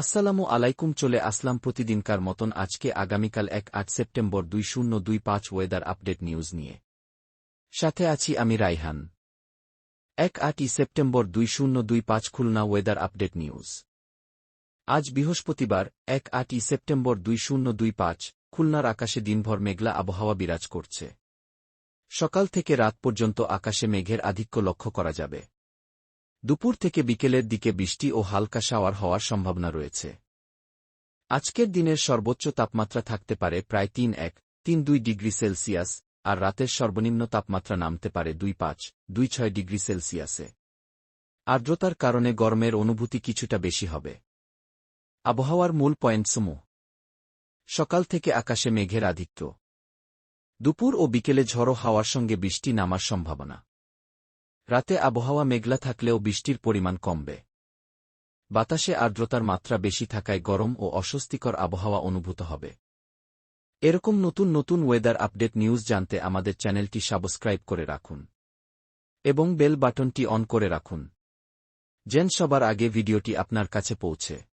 আসসালামু আলাইকুম, চলে আসলাম প্রতিদিনকার মতন আজকে আগামীকাল এক আট সেপ্টেম্বর দুই শূন্য দুই পাঁচ ওয়েদার আপডেট নিউজ নিয়ে। সাথে আছি আমি রাইহান এক আটই সেপ্টেম্বর দুই শূন্য দুই পাঁচ খুলনা ওয়েদার আপডেট নিউজ। আজ বৃহস্পতিবার, এক আটই সেপ্টেম্বর দুই শূন্য দুই পাঁচ, খুলনার আকাশে দিনভর মেঘলা আবহাওয়া বিরাজ করছে। সকাল থেকে রাত পর্যন্ত আকাশে মেঘের আধিক্য লক্ষ্য করা যাবে। দুপুর থেকে বিকেলের দিকে বৃষ্টি ও হালকা শাওয়ার হওয়ার সম্ভাবনা রয়েছে। আজকের দিনের সর্বোচ্চ তাপমাত্রা থাকতে পারে প্রায় তিন এক, তিন দুই ডিগ্রি সেলসিয়াস, আর রাতের সর্বনিম্ন তাপমাত্রা নামতে পারে দুই পাঁচ, দুই ছয় ডিগ্রি সেলসিয়াসে। আর্দ্রতার কারণে গরমের অনুভূতি কিছুটা বেশি হবে। আবহাওয়ার মূল পয়েন্টসমূহ সকাল থেকে আকাশে মেঘের আধিক্য। দুপুর ও বিকেলে ঝড়ো হাওয়ার সঙ্গে বৃষ্টি নামার সম্ভাবনা। রাতে আবহাওয়া মেঘলা থাকলেও বৃষ্টির পরিমাণ কমবে। বাতাসে আর্দ্রতার মাত্রা বেশি থাকায় গরম ও অস্বস্তিকর আবহাওয়া অনুভূত হবে। এরকম নতুন নতুন ওয়েদার আপডেট নিউজ জানতে আমাদের চ্যানেলটি সাবস্ক্রাইব করে রাখুন। এবং বেল বাটনটি অন করে রাখুন। যেন সবার আগে ভিডিওটি আপনার কাছে পৌঁছে।